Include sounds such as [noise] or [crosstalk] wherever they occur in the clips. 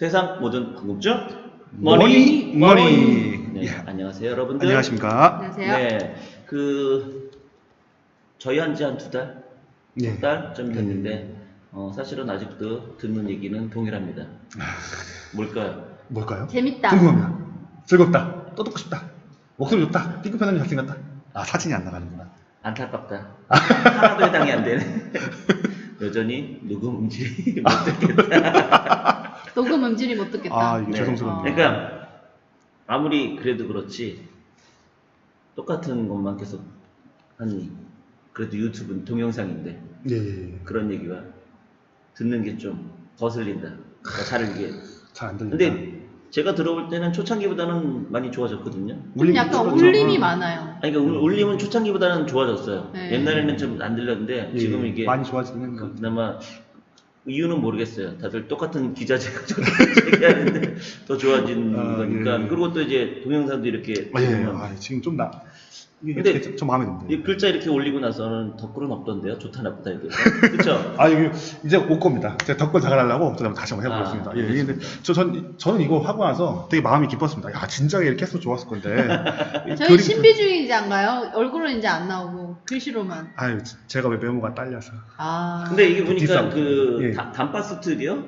세상 모든 궁금증 머니, 머니. 네, 예. 안녕하세요 여러분들. 안녕하십니까. 안녕하세요. 네, 그 저희 한지 한 두 달, 네. 두 달쯤 됐는데 어, 사실은 아직도 듣는 얘기는 동일합니다. 뭘까요? 뭘까요? 재밌다. 궁금합니다. 즐겁다. 또 듣고 싶다. 목소리 좋다. 삐끗 편하게 잘생겼다. 아 사진이 안 나가는구나. 안타깝다. 하나도 해당이 안 되네. 여전히 녹음 음질이 [laughs] 못 듣겠다. 녹음 음질이 못 듣겠다. 아 이게 네. 죄송스럽네요. 그러니까 아무리 그래도 그렇지 똑같은 것만 계속 하니 그래도 유튜브는 동영상인데 예, 예, 예. 그런 얘기가 듣는 게 좀 거슬린다. 그러니까 잘 이게. 잘안 들린다. 근데 제가 들어볼 때는 초창기보다는 많이 좋아졌거든요. 울림 약간. 울림이 어. 많아요. 아니 그러니까 울- 울림은 초창기보다는 좋아졌어요. 네. 옛날에는 좀 안 들렸는데 예, 지금 예. 이게 많이 좋아지긴 했는데. 그- 그나마 이유는 모르겠어요. 다들 똑같은 기자재가 [laughs] 얘기하는데 더 좋아진 아, 거니까. 예. 그리고 또 이제 동영상도 이렇게 아, 예, 보면 아, 지금 좀 나. 이게 근데 되게 좀 마음에 듭니다. 이 글자 이렇게 올리고 나서는 댓글은 없던데요. 좋다 나쁘다 이렇게. 그렇죠? [laughs] 아 이게 이제 올 겁니다. 제가 덕분 자갈하려고 저 다시 한번 해보겠습니다. 아, 예, 이게 근데 저, 전, 저는 이거 하고 나서 되게 마음이 기뻤습니다. 야 진작에 이렇게 했으면 좋았을 건데. [laughs] 저희 그림- 신비주의자인가요? 얼굴은 이제 안 나오고 글씨로만. 아유 제가 왜 메모가 딸려서. 아. 근데 이게 보니까 비싸. 그 예. 다- 단파 스튜디오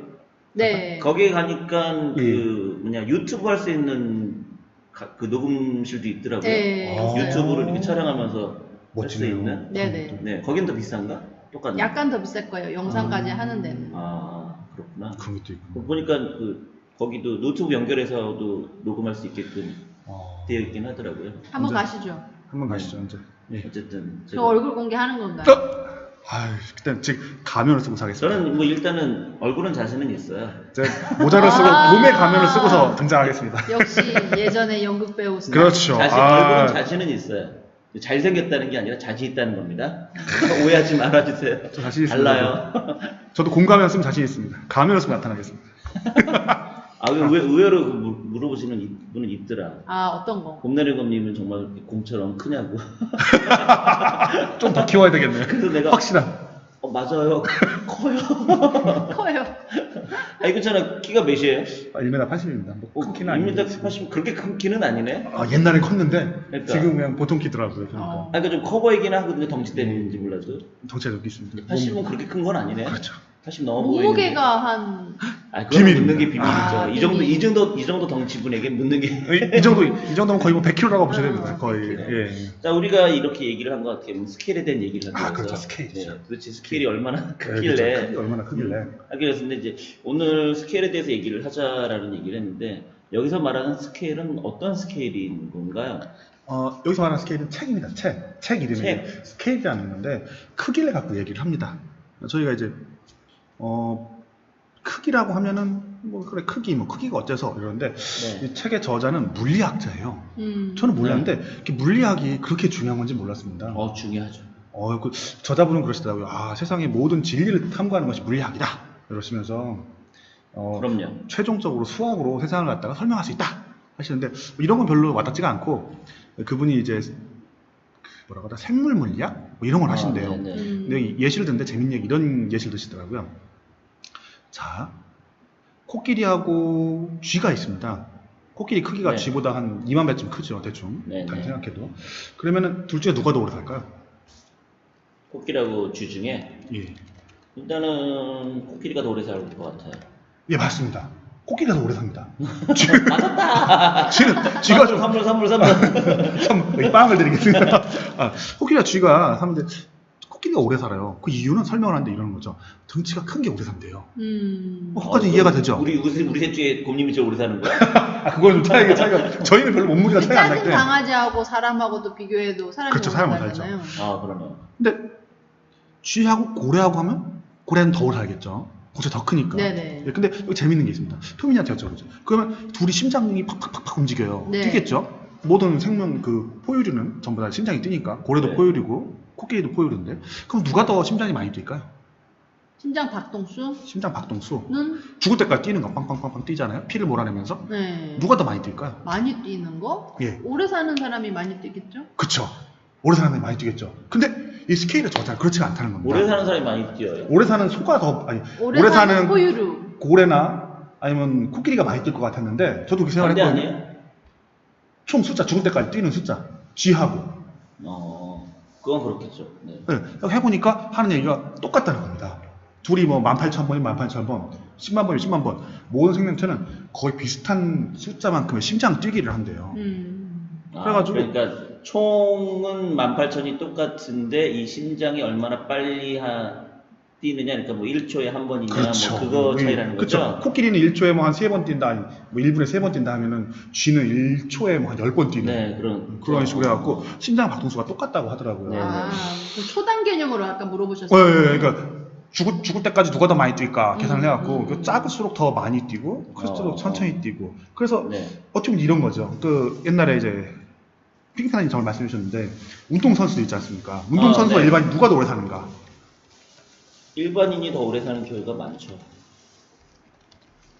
네. 거기에 가니까 예. 그 뭐냐 유튜브 할 수 있는 가- 그 녹음실도 있더라고요. 네. 아. 있어요. 유튜브를 이렇게 촬영하면서 할 수 멋지네요. 있는. 네네. 네, 거긴 더 비싼가? 똑같나? 약간 더 비쌀 거예요. 영상까지 아. 하는 데는. 아 그렇구나. 그런 것도 있고. 그 보니까 그 거기도 노트북 연결해서도 녹음할 수 있게끔 어, 되어 있긴 하더라고요. 한번 완전- 가시죠. 한번 가시죠 이제. 예. 어쨌든 저 제가 얼굴 공개하는 건가요? 아유 그때 지금 가면을 쓰고 사겠습니다. 저는 뭐 일단은 얼굴은 자신은 있어요. 제가 모자를 쓰고 아. 몸에 가면을 쓰고서 등장하겠습니다. 역시 예전에 연극 배우 스타일. 그렇죠. 자신 아. 얼굴은 자신은 있어요. 잘생겼다는 게 아니라 자신 있다는 겁니다. [laughs] 오해하지 말아주세요. 저 자신 있습니다. 달라요. 저도 공가면 쓰면 자신 있습니다. 가면을 쓰고 나타나겠습니다. [laughs] 아, 왜, 왜 의외로 그 물- 물어보시는 이- 분은 있더라. 아 어떤 거? 곰나리검님은 정말 공처럼 크냐고. [laughs] 좀 더 키워야 되겠네요. 그래서 내가 확실한. 어, 맞아요. [laughs] 커요. 커요. 아, 이거 잖아 키가 몇이에요? 아, 1m 80입니다. 뭐 어, 큰 키는 아닌데. 1m 80 그렇게 큰 키는 아니네. 아, 옛날엔 컸는데 그러니까. 지금 그냥 보통 키더라고요. 그러니까 어. 아, 그러니까 좀 커 보이긴 하거든요. 덩치 때문인지 몰라도. 덩치가 여기 있습니다. 80은 그렇게 큰 건 아니네. 그렇죠. 80 넘어 보이는데. 몸무게가 한 아, 비밀입니다. 묻는 게 비밀이죠. 아, 이 정도 비밀. 이 정도 이 정도 덩치 분에게 묻는 게. 이, 이 정도 이 정도면 거의 뭐 100kg라고 보셔야 됩니다. 아, 거의. 예. 자, 우리가 이렇게 얘기를 한 것 같아요. 뭐 스케일에 대한 얘기를 한 아, 거죠. 그렇죠. 스케일이죠. 네, 도대체 스케일이 얼마나 네, 크길래 그렇죠. 크기 얼마나 크길래. 하기로 했는데 이제 오늘 스케일에 대해서 얘기를 하자라는 얘기를 했는데 여기서 말하는 스케일은 어떤 스케일인 건가요? 어, 여기서 말하는 스케일은 책입니다. 책. 책 이름이 책. 스케일이라는 건데 크기를 갖고 얘기를 합니다. 저희가 이제 어, 크기라고 하면은 뭐 그래 크기 뭐 크기가 어째서 이러는데 네. 이 책의 저자는 물리학자예요. 음. 저는 몰랐는데 이렇게 물리학이 그렇게 중요한 건지 몰랐습니다. 어 중요하죠. 어, 그 저자분은 그러시더라고요. 아, 세상의 모든 진리를 탐구하는 것이 물리학이다. 이러시면서 어, 그럼요. 최종적으로 수학으로 세상을 갖다가 설명할 수 있다 하시는데 뭐 이런 건 별로 와닿지가 않고 그분이 이제 그 뭐라고 하다 생물 물리학 뭐 이런 걸 아, 하신대요. 네네. 음. 근데 이 예시를 듣는데 재밌는 얘기 이런 예시를 드시더라고요. 자, 코끼리하고 쥐가 있습니다. 코끼리 크기가 네. 쥐보다 한 2만 배쯤 크죠, 대충. 네, 단 네. 생각해도. 그러면은 둘 중에 누가 더 오래 살까요? 코끼리하고 쥐 중에 예. 일단은 코끼리가 더 오래 살 것 같아요. 예, 맞습니다. 코끼리가 더 오래 삽니다. 쥐, [laughs] 맞았다. 쥐는, 쥐가 좀, 선물 선물 선물. 빵을 드리겠습니다. 아, 코끼리가 쥐가 사는데, 코끼리가 오래 살아요. 그 이유는 설명을 하는데 이러는 거죠. 덩치가 큰 게 오래 산대요. 음. 어, 거기까지 이해가 되죠? 우리 우리 우리 셋 중에 곰님이 제일 오래 사는 거야? 아, 그거는 좀 차이가, 차이가, [laughs] 저희는 별로 몸무게가 차이가 안 나기 때문에. 강아지하고 사람하고도 비교해도 사람이 그렇죠, 오래 사람은 살잖아요. 아 그러네. 근데, 쥐하고 고래하고 하면, 고래는 더 오래 살겠죠. 고래 더 크니까. 네네. 예, 근데 여기 재밌는 게 있습니다. 토민이한테 여쭤보죠. 그러면 둘이 심장이 팍팍팍팍 움직여요. 네. 뛰겠죠? 모든 생명 그 포유류는 전부 다 심장이 뛰니까 고래도 네. 포유류고 코끼리도 포유류인데 그럼 누가 더 심장이 많이 뛸까요? 심장 박동수는 심장 박동수 죽을 때까지 뛰는 거 빵빵빵빵 뛰잖아요. 피를 몰아내면서 네. 누가 더 많이 뛸까요? 많이 뛰는 거? 예, 오래 사는 사람이 많이 뛰겠죠? 그쵸. 오래 사는 사람이 많이 뛰겠죠. 근데 이 스케일의 저자는 그렇지가 않다는 겁니다. 오래 사는 사람이 많이 뛰어요. 오래 사는 소가 더 아니 오래, 오래 사는 사는 포유류. 고래나 아니면 코끼리가 많이 뜰것 같았는데 저도 그 생각을 했거든요. 아니에요? 총 숫자 죽을 때까지 뛰는 숫자 G하고 어, 그건 그렇겠죠. 네. 네, 이렇게 해보니까 하는 얘기가 똑같다는 겁니다. 둘이 뭐 18,000번이면 18,000번, 10만 번이면 10만 번. 모든 생명체는 거의 비슷한 숫자만큼의 심장 뛰기를 한대요. 음. 아, 그래가지고- 그러니까 총은 18,000이 똑같은데 이 심장이 얼마나 빨리 하, 뛰느냐, 그러니까 뭐 1초에 한 번이냐, 뭐 그거 차이라는 그렇죠. 거죠. 코끼리는 1초에 뭐한 3번 뛴다, 아니, 뭐 1분에 3번 뛴다 하면은 쥐는 1초에 뭐한 10번 뛰는 네, 그런 그런 식으로 해갖고 심장 박동수가 똑같다고 하더라고요. 네. 아, 그 초단 개념으로 아까 어, 물어보셨어요. 예, 예, 그러니까 죽을, 죽을 때까지 누가 더 많이 뛸까 계산을 음, 해갖고 음, 그 음. 작을수록 더 많이 뛰고 클수록 어, 천천히 뛰고 그래서 네. 어떻게 보면 이런 거죠. 그 옛날에 이제 핑크타님 정말 말씀해 주셨는데 운동 선수도 있지 않습니까? 운동 아, 선수와 네. 일반인 누가 더 오래 사는가? 일반인이 더 오래 사는 경우가 많죠.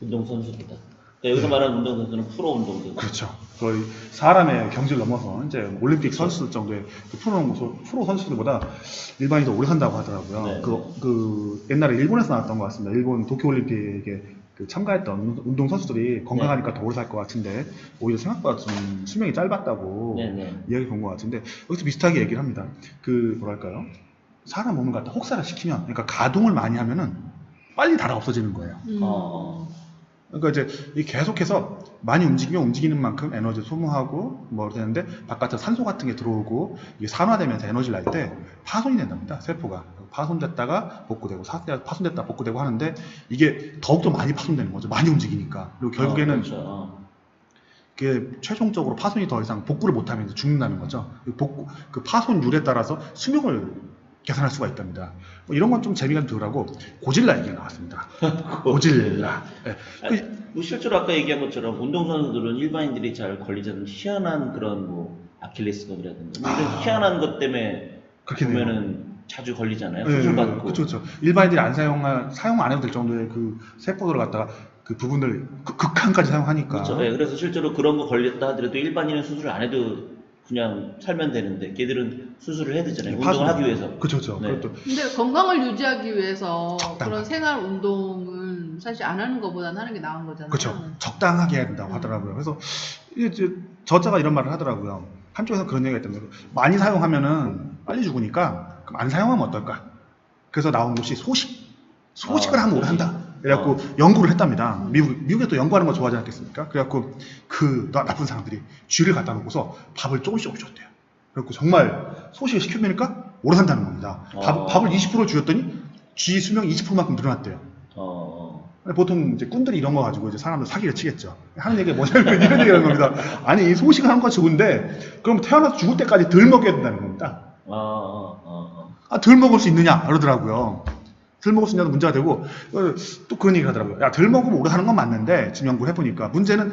운동선수보다. 그러니까 여기서 말하는 운동선수는 프로 운동선수. 그렇죠. 거의 사람의 경지를 넘어서 이제 올림픽 선수 정도의 그 프로, 프로 선수들보다 일반인이 더 오래 산다고 하더라고요. 네, 그, 그 옛날에 일본에서 나왔던 것 같습니다. 일본 도쿄올림픽에 그 참가했던 운동 선수들이 건강하니까 더 오래 살 것 같은데 오히려 생각보다 좀 수명이 짧았다고 네네. 이야기 본 것 같은데 여기서 비슷하게 얘기를 합니다. 그 뭐랄까요? 사람 몸을 갖다 혹사를 시키면 그러니까 가동을 많이 하면은 빨리 달아 없어지는 거예요. 음. 어. 그러니까 이제 이 계속해서 많이 움직이면 움직이는 만큼 에너지 소모하고 뭐 되는데 바깥에 산소 같은 게 들어오고 이게 산화되면서 에너지를 낼 때 파손이 된답니다 세포가 파손됐다가 복구되고 사- 파손됐다 복구되고 하는데 이게 더욱더 많이 파손되는 거죠 많이 움직이니까 그리고 결국에는 어, 그렇죠. 어. 그게 최종적으로 파손이 더 이상 복구를 못하면 죽는다는 거죠 그 복구 그 파손율에 따라서 수명을 계산할 수가 있답니다 뭐 이런 건 좀 재미가 덜하고 고질라 얘기가 나왔습니다 [laughs] 고질라 예. 아니, 뭐 실제로 아까 얘기한 것처럼 운동선수들은 일반인들이 잘 걸리지 않는 희한한 그런 뭐 아킬레스건이라든가 뭐 이런 아. 희한한 것 때문에 그렇게. 보면은 자주 걸리잖아요. 예, 수술 받고. 그렇죠, 그렇죠. 일반인들이 안 사용할 사용 안 해도 될 정도의 그 세포들을 갖다가 그 부분을 극- 극한까지 사용하니까. 그렇죠. 예, 그래서 실제로 그런 거 걸렸다 하더라도 일반인은 수술을 안 해도 그냥 살면 되는데 걔들은 수술을 해야 되잖아요. 운동을 하기 위해서. 그렇죠, 그렇죠. 네. 그것도 근데 건강을 유지하기 위해서 적당하게. 그런 생활 운동은 사실 안 하는 것보다는 하는 게 나은 거잖아요. 그렇죠. 적당하게 해야 된다고 음. 하더라고요. 그래서 이제 저자가 이런 말을 하더라고요. 한쪽에서 그런 얘기가 있던데 많이 사용하면은 빨리 죽으니까 그럼 안 사용하면 어떨까? 그래서 나온 것이 소식. 소식을 아, 하면 오래. 산다. 그래갖고 어. 연구를 했답니다. 음. 미국, 미국에 또 연구하는 거 좋아하지 않겠습니까? 그래갖고 그 나- 나쁜 사람들이 쥐를 갖다 놓고서 밥을 조금씩 조금씩 줬대요. 그래갖고 정말 소식을 시켜보니까 오래 산다는 겁니다. 밥, 어. 밥을 20% 주었더니 쥐 수명이 20%만큼 늘어났대요. 어, 보통 이제 꾼들이 이런 거 가지고 이제 사람들 사기를 치겠죠. 하는 얘기가 뭐냐면 이런 얘기하는 겁니다. 아니, 이 소식을 하는 건 좋은데, 그럼 태어나서 죽을 때까지 덜 먹여야 된다는 겁니다. 어, 어, 어, 어. 아, 덜 먹을 수 있느냐? 그러더라고요. 덜 있냐도 문제가 되고, 어, 또 그런 얘기를 하더라고요. 야, 덜 먹으면 오래 사는 건 맞는데, 지금 연구를 해보니까, 문제는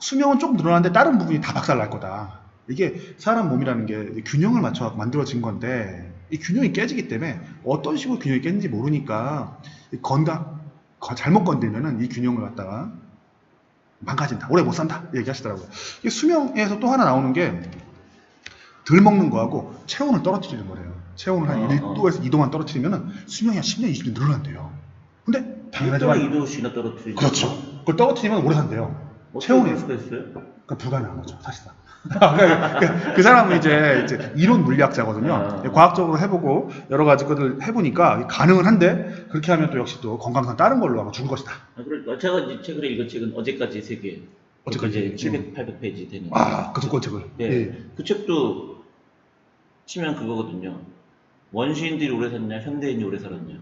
수명은 조금 늘어나는데 다른 부분이 다 박살 날 거다. 이게 사람 몸이라는 게 균형을 맞춰 만들어진 건데, 이 균형이 깨지기 때문에 어떤 식으로 균형이 깨는지 모르니까, 이 건강, 거- 잘못 건들면은 이 균형을 갖다가 망가진다. 오래 못 산다. 얘기하시더라고요. 이 수명에서 또 하나 나오는 게, 덜 먹는 거하고 체온을 떨어뜨리는 거래요. 체온을 한 어, 1도에서 2도만 떨어뜨리면 수명이 한 10년, 20년 늘어난대요. 근데 1도나 당연하지만 2도씩이나 떨어뜨리죠. 그렇죠. 그걸 떨어뜨리면 오래 산대요. 체온이 할 수가 있어요? 그러니까 불가능한 거죠, 사실상. [laughs] 그, 그 사람은 이제, 이제 이론 물리학자거든요. 아. 과학적으로 해보고 여러 가지 것을 해보니까 가능은 한데 그렇게 하면 또 역시 또 건강상 다른 걸로 아마 죽을 것이다. 아, 그러니까 제가 이제 최근에 읽은 책은 어제까지 세계. 어제까지 이제 700, 800페이지 되는. 아, 그 두꺼운 책을. 네. 예. 그 책도 치면 그거거든요. 원시인들이 오래 살았냐, 현대인이 오래 살았냐.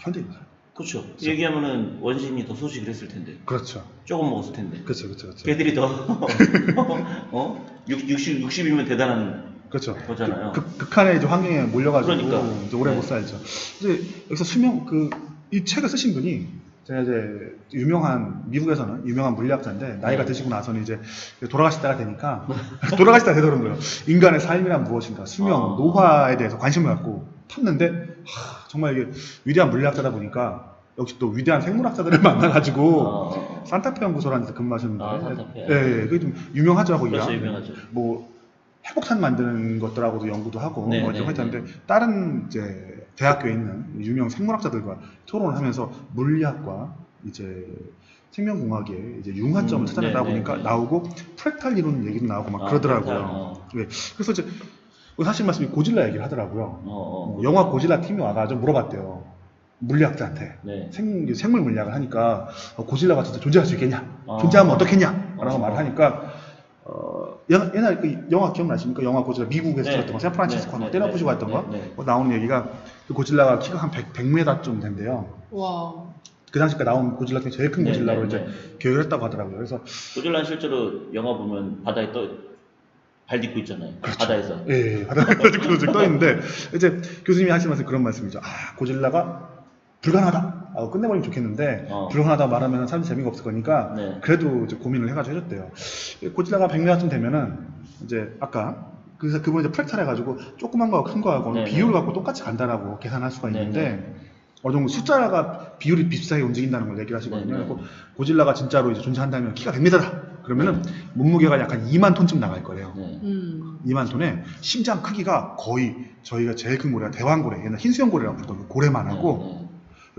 현대인. 그렇죠. 얘기하면은 원시인이 더 소식을 했을 텐데. 그렇죠. 조금 먹었을 텐데. 그렇죠, 그렇죠, 그렇죠. 걔들이 더, [laughs] 어? 60, 60이면 대단한 그렇죠. 거잖아요. 극, 극한의 이제 환경에 몰려가지고 그러니까. 이제 오래 네. 못 살죠. 이제 여기서 수명 그 이 책을 쓰신 분이 제가 이제 유명한 미국에서는 유명한 물리학자인데 나이가 네. 드시고 나서는 이제 돌아가실 때가 되니까 [laughs] 돌아가실 때가 되더라고요. 인간의 삶이란 무엇인가, 수명, 어. 노화에 대해서 관심을 갖고 탔는데 하, 정말 이게 위대한 물리학자다 보니까 역시 또 위대한 생물학자들을 [laughs] 만나가지고 어, 산타페 연구소라는 데서 근무하셨는데 아, 산타페. 예, 예, 그게 좀 유명하죠 거기가. 그렇죠, 유명하죠. 뭐 회복산 만드는 것들하고도 연구도 하고 네, 뭐 네, 이렇게 네. 했는데 다른 이제 대학교에 있는 유명 생물학자들과 토론을 하면서 물리학과 이제 생명공학의 이제 융화점을 음, 찾아내다 네, 네, 보니까 네. 나오고 프랙탈 이론 얘기도 나오고 막 아, 그러더라고요. 어. 네. 그래서 이제 사실 말씀이 고질라 얘기를 하더라고요. 어, 어. 어, 영화 고질라 팀이 와가지고 물어봤대요. 물리학자한테. 네. 생, 생물 물리학을 하니까 어, 고질라가 진짜 존재할 수 있겠냐? 어. 존재하면 어떻겠냐? 라고 어. 말을 하니까 어, 옛날, 그 영화 기억나십니까? 영화 고질라 미국에서 네. 찍었던 거 샌프란시스코 네, 네, 네, 때려부시고 네, 했던 거 네, 네. 어, 나오는 얘기가 그 고질라가 키가 한 100, 100m쯤 된대요. 와. 그 당시까 나온 고질라 중에 제일 큰 네, 고질라로 네, 이제 네. 교육을 했다고 하더라고요. 그래서 고질라는 실제로 영화 보면 바다에 떠 발 딛고 있잖아요. 그렇죠. 바다에서. 예, 예. 그런 떠 있는데 이제 교수님이 하시면서 그런 말씀이죠. 아, 고질라가 불가능하다. 하고 끝내버리면 좋겠는데 어. 불가능하다 말하면 사람 재미가 없을 거니까 네. 그래도 이제 고민을 해가지고 해줬대요. 고질라가 100m쯤 되면은 이제 아까 그래서 그분 이제 프랙탈 해가지고 조그만 거하고 큰 거하고는 네, 비율을 네. 갖고 똑같이 간다라고 계산할 수가 네, 있는데 어느 정도 숫자가 비율이 비슷하게 움직인다는 걸 얘기를 하시거든요. 네, 네. 그리고 고질라가 진짜로 이제 존재한다면 키가 100m다. 그러면은 몸무게가 약간 2만 톤쯤 나갈 거래요. 네. 음. 2만 톤에 심장 크기가 거의 저희가 제일 큰 고래가 대왕고래, 옛날 흰수염고래라고 부르던 그 고래만 하고 네, 네.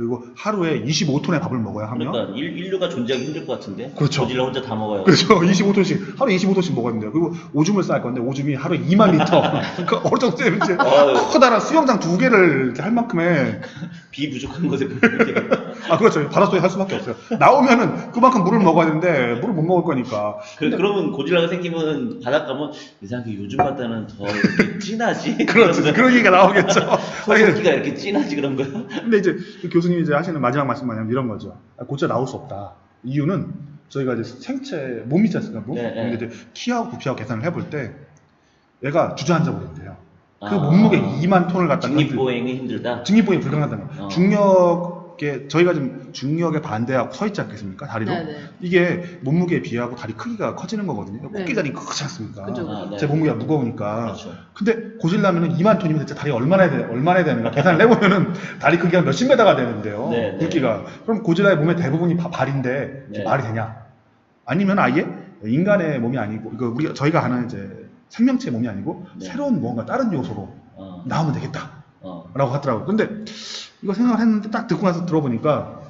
그리고 하루에 25톤의 밥을 먹어야 하며 그러니까 인- 인류가 존재하기 힘들 것 같은데. 그렇죠. 고질라 혼자 다 먹어요. 그렇죠. [laughs] 25톤씩 하루 에 25톤씩 먹었는데요. 그리고 오줌을 쌀 건데 오줌이 하루 에 2만 리터. [laughs] 그 어느 정도 되면 이제. 커다란 수영장 두 개를 이렇게 할 만큼의 [laughs] 비 부족한 곳에 이렇게 아 그렇죠. 바닷속에 할 수밖에 없어요. 나오면은 그만큼 물을 먹어야 되는데 물을 못 먹을 거니까. 그, 그러면 고질라가 생기면 바닷가 면 이상하게 요즘 바다는 더 이렇게 진하지? [laughs] 그렇죠. 그런 얘기가 나오겠죠. [laughs] 소고기가 이렇게 진하지 그런 거야? 근데 이제 그 교수님이 이제 하시는 마지막 말씀 뭐냐면 이런 거죠. 아, 고쳐 나올 수 없다. 이유는 저희가 이제 생체 몸이 있지 않습니까? 몸? 네, 네. 근데 이제 키하고 부피하고 계산을 해볼 때 얘가 주저앉아 버린대요. 그 아. 몸무게 2만 톤을 갖다 직립보행이 힘들다? 중립보행이 불가능하다는 거예요. 어. 중력 에 저희가 지금 중력에 반대하고 서 있지 않겠습니까? 다리로. 네네. 이게 몸무게에 비하고 다리 크기가 커지는 거거든요. 네. 꽃게 다리 크지 않습니까? 그죠. 아, 네. 제 몸무게가 무거우니까. 그렇죠. 근데 고질라면은 2만 톤이면 대체 다리 얼마나 해야 돼, 얼마나 해야 되는가 계산을 해보면은 다리 크기가 몇십 메다가 되는데요. 네, 네. 굵기가. 그럼 고질라의 몸의 대부분이 바- 발인데 네. 말이 되냐? 아니면 아예 인간의 몸이 아니고 이거 우리가 저희가 아는 이제 생명체의 몸이 아니고 네. 새로운 뭔가 다른 요소로 어, 나오면 되겠다. 어. 라고 하더라고요. 근데 이거 생각을 했는데 딱 듣고 나서 들어보니까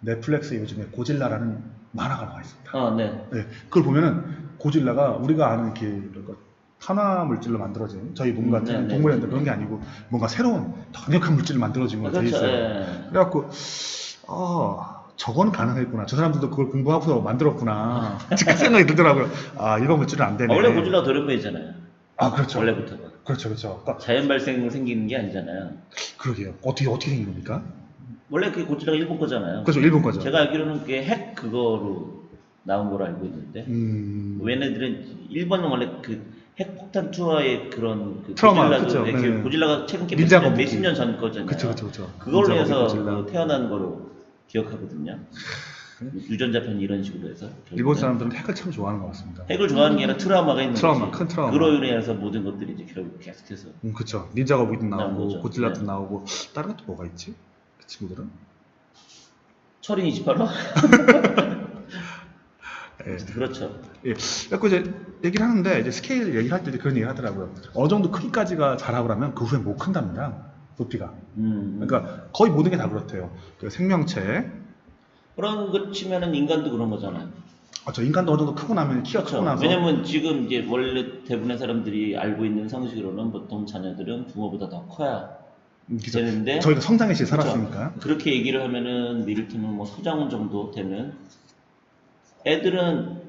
넷플릭스에 요즘에 고질라라는 만화가 나와 있습니다. 어, 네. 네, 그걸 보면은 고질라가 우리가 아는 이렇게 뭐랄까 탄화 물질로 만들어진 저희 몸 같은 네, 네, 동물의 네. 그런 게 아니고 뭔가 새로운 강력한 물질로 만들어진 거가 돼 그렇죠. 있어요. 예. 그래갖고 아 저거는 가능했구나. 저 사람들도 그걸 공부하고서 만들었구나. [laughs] 그 생각이 들더라고요. 아 일반 물질은 안 되네. 아, 원래 고질라가 도련변이잖아요. 아 그렇죠. 원래부터가. 그렇죠, 그렇죠. 그러니까 자연 발생으로 생기는 게 아니잖아요. 그러게요. 어떻게 어떻게 생긴 겁니까? 원래 그 고질라가 일본 거잖아요. 그렇죠, 일본 거죠. 제가 알기로는 그게 핵 그거로 나온 걸로 알고 있는데 음, 얘네들은 일본은 원래 그 핵폭탄 투하의 그런 그 트라우마, 고질라도 그쵸, 이렇게 네. 고질라가 최근 게 몇십 무기. 년전 거잖아요. 그렇죠, 그렇죠, 그렇죠. 그걸로 해서. 그 태어난 거로 기억하거든요. 유전자편 이런 식으로 해서 일본 사람들은 핵을 참 좋아하는 것 같습니다. 핵을 좋아하는 게 아니라 트라우마가 있는 트라우마, 거지. 큰 트라우마. 그로 인해서 모든 것들이 이제 결국 계속해서 음, 그쵸. 무기도 나온 나오고. 고질라도 네. 나오고, 다른 것도 뭐가 있지? 그 친구들은? 철인 28호? [laughs] 예. 그렇죠. 예. 그래서 이제 얘기를 하는데, 이제 스케일 얘기를 할때 그런 얘기를 하더라고요. 어느 정도 크기까지가 자라고 나면 그 후에 못 큰답니다. 부피가. 음, 음. 그러니까 거의 모든 게 다 그렇대요. 그 생명체, 그런 것 치면은 인간도 그런 거잖아요. 아, 저 인간도 어느 정도 크고 나면 키가 그렇죠. 크고 나서. 왜냐면 지금 이제 원래 대부분의 사람들이 알고 있는 상식으로는 보통 자녀들은 부모보다 더 커야 음, 그죠. 되는데 저희가 성장의 시에 그렇죠. 살았으니까. 그렇게 얘기를 하면은 이를테면 뭐 소장훈 정도 되는 애들은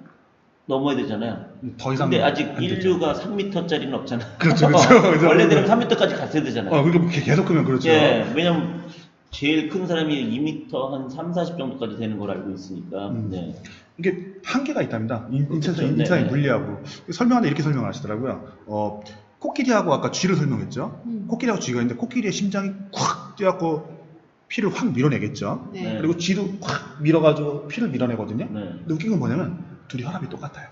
넘어야 되잖아요. 더 이상. 근데 아직 안 되죠. 인류가 3m짜리는 없잖아. 그렇죠, 그렇죠. [laughs] 원래대로 3m까지 갔어야 되잖아요. 어, 그러니까 계속 크면 그렇죠. 예, 왜냐면 제일 큰 사람이 2m 한 3, 40 정도까지 되는 걸 알고 있으니까. 음. 네. 이게 한계가 있답니다. 인- 그렇죠. 인체의 네. 물리하고 설명하는데 이렇게 설명을 하시더라고요. 어, 코끼리하고 아까 쥐를 설명했죠. 음. 코끼리하고 쥐가 있는데 코끼리의 심장이 콱 뛰어갖고 피를 확 밀어내겠죠. 네. 네. 그리고 쥐도 확 밀어가지고 피를 밀어내거든요. 네. 근데 웃긴 건 뭐냐면 둘이 혈압이 똑같아요.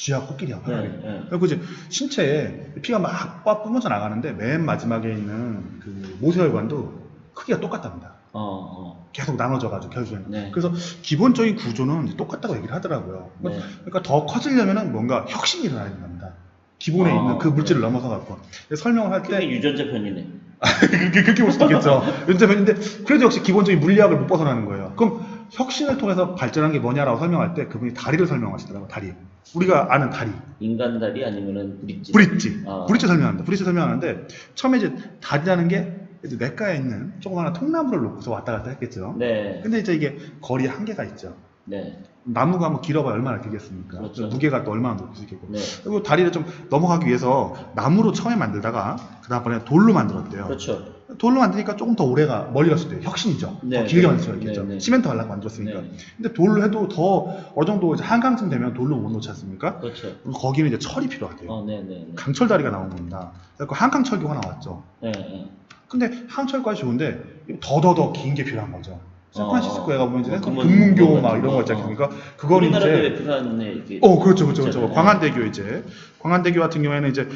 쥐하고 코끼리하고 네. 네. 그리고 이제 신체에 피가 막 빠- 뿜어져 나가는데 맨 마지막에 있는 그 모세혈관도 크기가 똑같답니다. 어, 어. 계속 나눠져가지고 결국에는. 네. 그래서 기본적인 구조는 똑같다고 얘기를 하더라고요. 네. 그러니까 더 커지려면은 뭔가 혁신이 일어나야 된답니다. 기본에 아, 있는 그 물질을 네. 넘어서 갖고 설명을 할 때 유전자 편이네. [laughs] 그렇게, 볼 수도 있겠죠. [laughs] 왜냐면 근데 그래도 역시 기본적인 물리학을 못 벗어나는 거예요. 그럼 혁신을 통해서 발전한 게 뭐냐라고 설명할 때 그분이 다리를 설명하시더라고요. 다리. 우리가 아는 다리. 인간 다리 아니면은 브릿지. 브릿지. 아. 브릿지 설명한다. 브릿지 설명하는데 처음에 이제 다리라는 게 이제 냇가에 있는 조그마한 통나무를 놓고서 왔다 갔다 했겠죠. 네. 근데 이제 이게 거리 한계가 있죠. 네. 나무가 뭐 길어봐야 얼마나 길겠습니까? 그렇죠. 무게가 또 얼마나 높을 수 있겠고. 네. 그리고 다리를 좀 넘어가기 위해서 나무로 처음에 만들다가 그 다음번에 돌로 만들었대요. 그렇죠. 돌로 만드니까 조금 더 오래가 멀리 갔을 때 혁신이죠. 네, 더 길게 네. 만들 수가 있겠죠. 네, 네. 시멘트 발라서 만들었으니까. 네. 근데 돌로 해도 더 어느 정도 이제 한강쯤 되면 돌로 못 놓지 않습니까? 그렇죠. 거기는 이제 철이 필요하대요. 어, 네. 강철 다리가 나온 겁니다. 그래서 한강 철교가 나왔죠. 네, 네. 근데 한철까지 좋은데 더더더 긴 게 필요한 거죠. 샌프란시스코에 가보면 이제 어, 금문- 금문교 금문 막 이런 거 있지 어, 않습니까? 그거는 우리나라도 이제 왜 부산에. 어 그렇죠 그렇죠 그렇죠. 광안대교 이제 광안대교 같은 경우에는 이제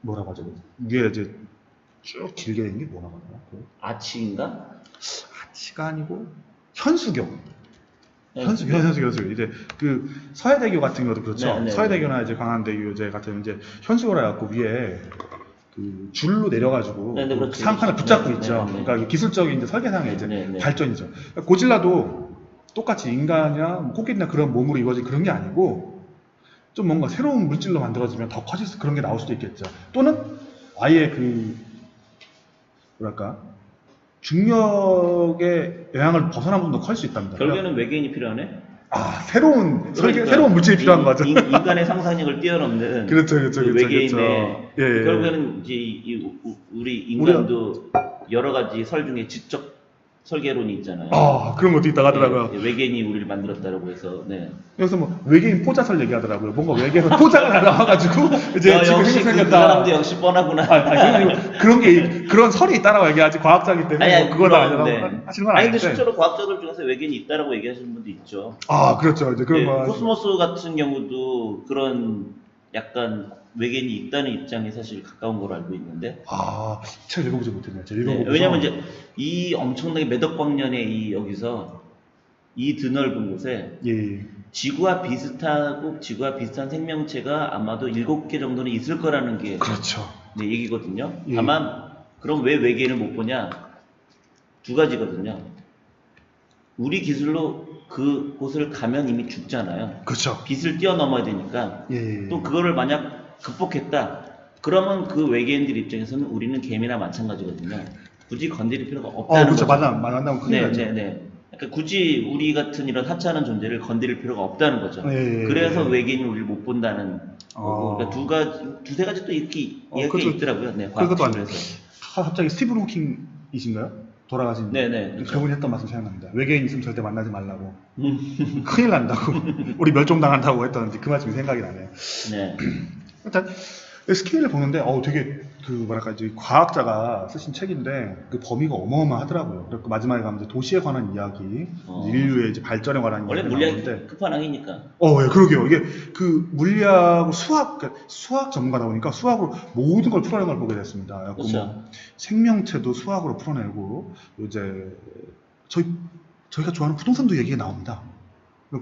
뭐라고 하죠 위에 이제 쭉 길게 된 게 뭐라고 하나 그 아치인가? 아치가 아니고 현수교 네. 현수교 현수교 현수교 이제 그 서해대교 같은 경우도 그렇죠 네, 네, 서해대교나 이제 광안대교 이제 같은 이제 현수교라 갖고 위에 그 줄로 내려가지고 네, 네, 그 그렇죠. 상판을 붙잡고 네, 있죠 네, 네. 그러니까 기술적인 이제 설계상의 이제 네, 네. 발전이죠 그러니까 고질라도 똑같이 인간이나 뭐 코끼리나 그런 몸으로 이루어진 그런 게 아니고 좀 뭔가 새로운 물질로 만들어지면 더 커질 수 그런 게 나올 수도 있겠죠. 또는 아예 그 뭐랄까 중력의 영향을 벗어난 부분도 커질 수 있답니다. 결국에는 외계인이 필요하네. 아 새로운 설계, 그러니까 새로운 물질이 필요한 인- 거죠. 인, 인간의 상상력을 뛰어넘는 그렇죠, 그렇죠, 그 외계인의 그렇죠. 예, 예. 결국에는 이제 이, 이- 우- 우리 인간도 여러 가지 설 중에 지적 설계론이 있잖아요. 아 그런 것도 있다 하더라고요. 예, 외계인이 우리를 만들었다라고 해서 네. 여기서 뭐 외계인 포자설 얘기하더라고요. 뭔가 외계로 포자가 나와가지고 [laughs] 이제 야, 지금 역시 그 생겼다. 사람도 역시 뻔하구나. 아, 아니, 그런- 그런 게 [laughs] 그런 설이 있다라고 얘기하지 과학자기 때문에 아니, 아니, 뭐 그거다 그럼, 아니라고 네. 하시는 건 아니 근데 아닌데. 실제로 과학자들 중에서 외계인이 있다라고 얘기하시는 분도 있죠. 아 그렇죠. 이제 그런 예, 거. 코스모스 같은 경우도 그런 약간 외계인이 있다는 입장이 사실 가까운 걸로 알고 있는데 아, 책 읽어보지 못했네요. 제가 네, 읽어보고. 왜냐면 이제 이 엄청나게 몇억 광년의 이 여기서 이 드넓은 곳에 예, 예. 지구와 비슷하고 지구와 비슷한 생명체가 아마도 일곱 개 정도는 있을 거라는 게 그렇죠. 네, 얘기거든요. 예. 다만 그럼 왜 외계인을 못 보냐? 두 가지거든요. 우리 기술로 그 곳을 가면 이미 죽잖아요. 그렇죠. 빛을 뛰어넘어야 되니까 예, 예. 또 그거를 만약 극복했다. 그러면 그 외계인들 입장에서는 우리는 개미나 마찬가지거든요. 굳이 건드릴 필요가 어, 없다는 그렇죠. 거죠. 만나 만나면 큰일 네, 나죠. 네, 네. 그러니까 굳이 우리 같은 이런 하찮은 존재를 건드릴 필요가 없다는 거죠. 예, 예, 그래서 예. 외계인이 우리를 못 본다는 거고, 어. 그러니까 두 가지, 두세 가지 또 이렇게 어, 이야기가 그것도- 있더라고요. 네, 그것도 안 과학적으로서. 아, 갑자기 스티븐 호킹이신가요? 돌아가신. 네, 네. 그렇죠. 그분이 했던 말씀 생각납니다. 외계인 있으면 절대 만나지 말라고. 음, 큰일 난다고. [laughs] 우리 멸종당한다고 했던 그 말씀이 생각이 나네요. 네. [clears throat] 일단 스케일을 보는데 어 되게 그 뭐랄까 이제 과학자가 쓰신 책인데 그 범위가 어마어마하더라고요. 그리고 마지막에 가면 이제 도시에 관한 이야기, 어. 인류의 이제 발전에 관한 원래 이야기가 물리학이 나오는데 끝판왕이니까. 어, 예, 그러게요. 이게 그 물리학, 수학, 그러니까 수학 전문가다 보니까 수학으로 모든 걸 풀어내는 걸 보게 됐습니다. 그래갖고 그렇죠. 뭐 생명체도 수학으로 풀어내고 이제 저희 저희가 좋아하는 부동산도 얘기가 나옵니다.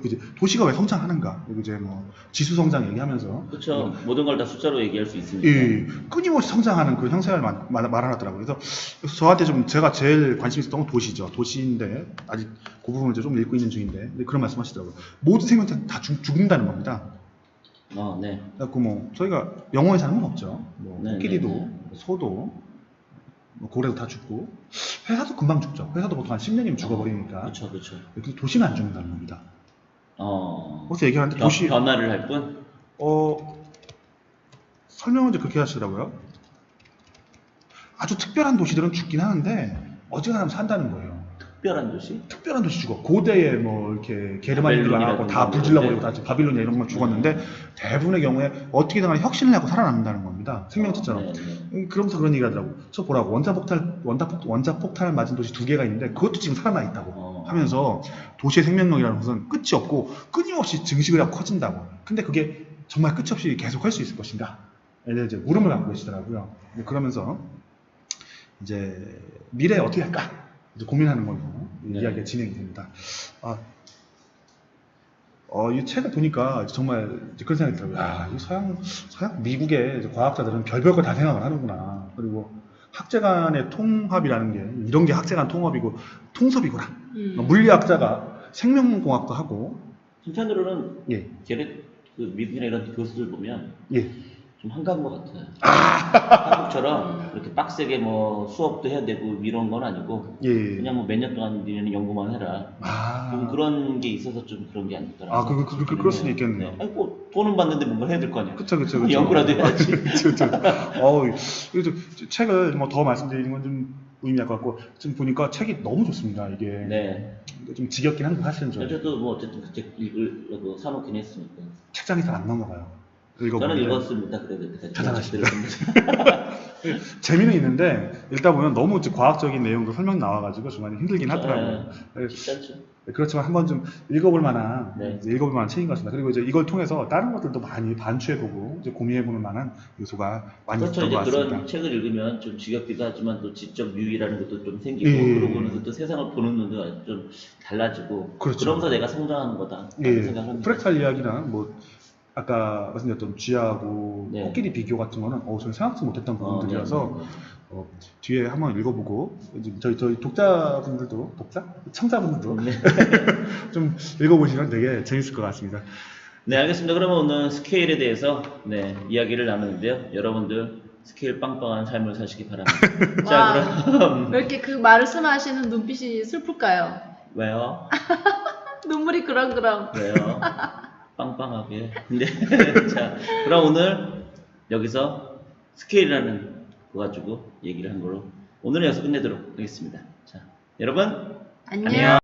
이제 도시가 왜 성장하는가? 이제 뭐 지수 성장 얘기하면서 그렇죠. 모든 걸 다 숫자로 얘기할 수 있으니까. 예, 끊임없이 성장하는 그 형상을 말, 말, 말하더라고요. 그래서, 그래서 저한테 좀 제가 제일 관심 있었던 건 도시죠. 도시인데 아직 그 부분을 이제 좀 읽고 있는 중인데 그런 말씀하시더라고요. 모든 생명체는 다 죽, 죽는다는 겁니다. 어, 네. 그래갖고 뭐 저희가 영원히 사는 건 없죠. 뭐 네, 코끼리도 네, 네. 소도 뭐 고래도 다 죽고 회사도 금방 죽죠. 회사도 보통 한 10년이면 죽어버리니까. 그렇죠, 그렇죠. 근데 도시는 안 죽는다는 겁니다. 어. 어디서 얘기하는데 변, 도시 변화를 할 뿐. 어, 설명을 이제 그렇게 하시더라고요. 아주 특별한 도시들은 죽긴 하는데 어지간하면 산다는 거예요. 특별한 도시. 특별한 도시 죽어. 고대에 뭐 이렇게 게르마니들 망하고 다 바빌론이라든가 불질러 버리고 뭐다 바빌로니아 이런 것만 죽었는데 대부분의 경우에 어떻게든 혁신을 하고 살아남는다는 겁 니다. 생명체처럼. 네, 네. 음, 그러면서 그런 얘기 하더라고. 저 보라고. 원자폭탄, 원자폭, 원자폭탄을 맞은 도시 두 개가 있는데 그것도 지금 살아나 있다고 어. 하면서 도시의 생명력이라는 것은 끝이 없고 끊임없이 증식을 하고 커진다고. 근데 그게 정말 끝이 없이 계속 할 수 있을 것인가? 이제 물음을 갖고 계시더라고요. 근데 그러면서 이제 미래에 어떻게 할까? 이제 고민하는 걸로 네. 이야기가 진행이 됩니다. 아, 어, 이 책을 보니까 정말 이제 그런 생각이 들어요. 야, 이 서양, 서양 미국의 과학자들은 별별 걸 다 생각을 하는구나. 그리고 학제 간의 통합이라는 게 이런 게 학제 간 통합이고 통섭이구나. 음. 물리학자가 생명공학도 하고 한편으로는 예. 걔네 그 미국이나 이런 교수들 보면 예. 좀 한가한 것 같아요. 한국처럼 그렇게 빡세게 뭐 수업도 해야 되고 이런 건 아니고 예. 그냥 뭐 몇 년 동안 니네는 연구만 해라. 아. 좀 그런 게 있어서 좀 그런 게 아닐까라고. 아, 그- 그- 그- 그럴 수도 있겠네요. 아니 뭐 돈은 받는데 뭔가 해야 될 거 아니야. 그쵸, 그쵸, 그쵸. 연구라도 해야지. 그쵸, 그쵸. 어우, 그래서 책을 뭐 더 말씀드리는 건 좀 의미할 것 같고, 지금 보니까 책이 너무 좋습니다, 이게. 네. 좀 지겹긴 한데, 사실은 좀. 저도 뭐 어쨌든 그 책 읽으려고 사놓긴 했으니까. 책장이 잘 안 넘어가요. 저는 읽었습니다. 그래도. 들었습니다. [laughs] 재미는 있는데, 읽다 보면 너무 과학적인 내용도 설명 나와가지고 정말 힘들긴 하더라고요. 네, 쉽지 않죠. 그렇지만 한번 좀 읽어볼 만한, 네. 읽어볼 만한 책인 것 같습니다. 그리고 이제 이걸 통해서 다른 것들도 많이 반추해보고, 이제 고민해보는 만한 요소가 많이 그렇죠. 있던 것 같습니다. 그런 책을 읽으면 좀 지겹기도 하지만 또 지적 유의라는 것도 좀 생기고 예. 그러고는 또 세상을 보는 눈도 좀 달라지고 그렇죠. 그러면서 내가 성장하는 거다 예, 라는 생각을 합니다. 프랙탈 이야기나 뭐 아까 말씀드렸던 쥐하고 네. 코끼리 비교 같은 거는 어, 저는 생각지 못했던 어, 부분들이라서 네, 네, 네. 어, 뒤에 한번 읽어보고 이제 저희 저희 독자분들도 독자 청자분들도 네. [laughs] 좀 읽어보시면 되게 재밌을 것 같습니다. 네, 알겠습니다. 그러면 오늘 스케일에 대해서 네, 이야기를 나누는데요. 여러분들 스케일 빵빵한 삶을 사시기 바랍니다. [laughs] 자, 와. 그럼 왜 이렇게 그 말씀하시는 눈빛이 슬플까요? 왜요? [laughs] 눈물이 그렁그렁. 왜요? 빵빵하게. 네. [laughs] 자, 그럼 오늘 여기서 스케일이라는 거 가지고 얘기를 한 걸로 오늘은 여기서 끝내도록 하겠습니다. 자, 여러분 안녕. 안녕.